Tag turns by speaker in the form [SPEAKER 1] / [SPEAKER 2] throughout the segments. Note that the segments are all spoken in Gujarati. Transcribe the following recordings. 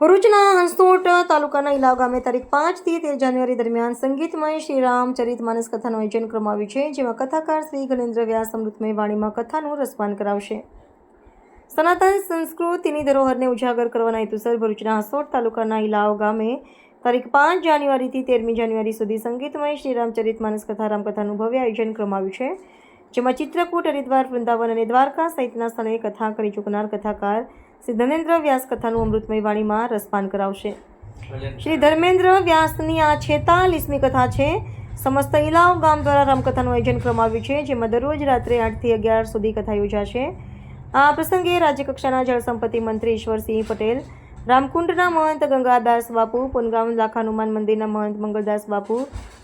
[SPEAKER 1] ભરૂચના હંસોટ તાલુકાના ઇલાવ ગામે તારીખ પાંચથી તેર જાન્યુઆરી દરમિયાન સંગીતમય શ્રી રામચરિત માનસ કથાનું આયોજન કરવામાં આવ્યું છે, જેમાં કથાકાર શ્રી ગણેન્દ્ર વ્યાસ અમૃતમય વાણીમાં કથાનું રસપાન કરાવશે. સનાતન સંસ્કૃતિની ધરોહરને ઉજાગર કરવાના હેતુસર ભરૂચના હંસોટ તાલુકાના ઇલાવ ગામે તારીખ પાંચ જાન્યુઆરીથી તેરમી જાન્યુઆરી સુધી સંગીતમય શ્રી રામચરિત માનસ કથા, રામકથાનું ભવ્ય આયોજન કરવામાં આવ્યું છે. જેમાં ચિત્રકૂટ હરિદ્વાર વૃંદાવન અને દ્વારકા સહિતના સ્થળે કથા કરી ચૂકનાર કથાકાર શ્રી ધનેન્દ્ર વ્યાસ કથાનું અમૃતમય વાણીમાં રસપાન કરાવશે. શ્રી ધર્મેન્દ્ર વ્યાસની આ છેતાલીસમી કથા છે. સમસ્ત ઇલાવ ગામ દ્વારા રામકથાનું આયોજન કરવામાં આવ્યું છે, જેમાં દરરોજ રાત્રે આઠથી અગિયાર સુધી કથા યોજાશે. આ પ્રસંગે રાજ્યકક્ષાના જળસંપત્તિ મંત્રી ઈશ્વરસિંહ પટેલ, રામકુંડના મહંત ગંગાદાસ બાપુ, પુનગામ લાખા હનુમાન મંદિરના મહંત મંગળદાસ બાપુ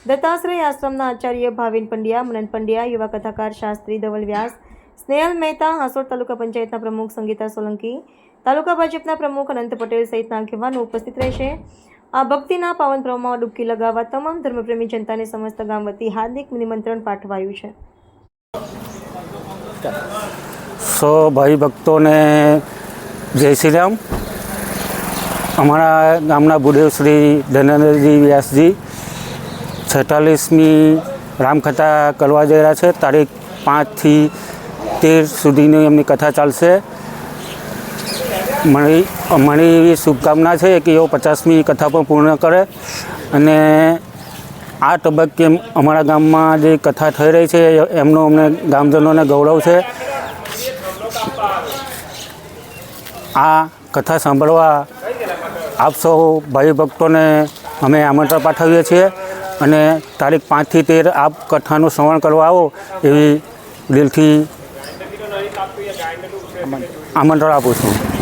[SPEAKER 1] દત્તાશ્રય આશ્રમના આચાર્ય ભાવિન પંડ્યા મનંત પંડ્યા, યુવા કથાકાર શાસ્ત્રી ધવલ વ્યાસ, સ્નેહલ મહેતા હાસોડ તાલુકા પંચાયતના પ્રમુખ સંગીતા સોલંકી, તાલુકા ભાજપના પ્રમુખ અનંત પટેલ સહિતના આગેવાનો ઉપસ્થિત રહેશે. આ ભક્તિના પાવન પ્રવાહમાં ડૂબકી લગાવવા તમામ ધર્મપ્રેમી જનતાને સમસ્ત ગામ વતી હાર્દિક નિમંત્રણ પાઠવાયું છે.
[SPEAKER 2] સો ભાઈ ભક્તોને જય શ્રી રામ. અમારા ગામના ગુરુદેવ શ્રી ધનેન્દ્રજી વ્યાસજી છેતાલીસમી રામકથા કરવા જઈ રહ્યા છે. તારીખ પાંચથી તેર સુધીની એમની કથા ચાલશે. મારી અમારી એવી શુભકામના છે કે એઓ પચાસમી કથા પણ પૂર્ણ કરે અને આ તબક્કે અમારા ગામમાં જે કથા થઈ રહી છે, એમનો અમને ગામજનોને ગૌરવ છે. આ કથા સાંભળવા આપ સૌ ભાઈ ભક્તોને અમે આમંત્રણ પાઠવીએ છીએ. અને તારીખ પાંચથી તેર આપ કથાનું શ્રવણ કરવા આવો એવી દિલથી આમંત્રણ આપું છું.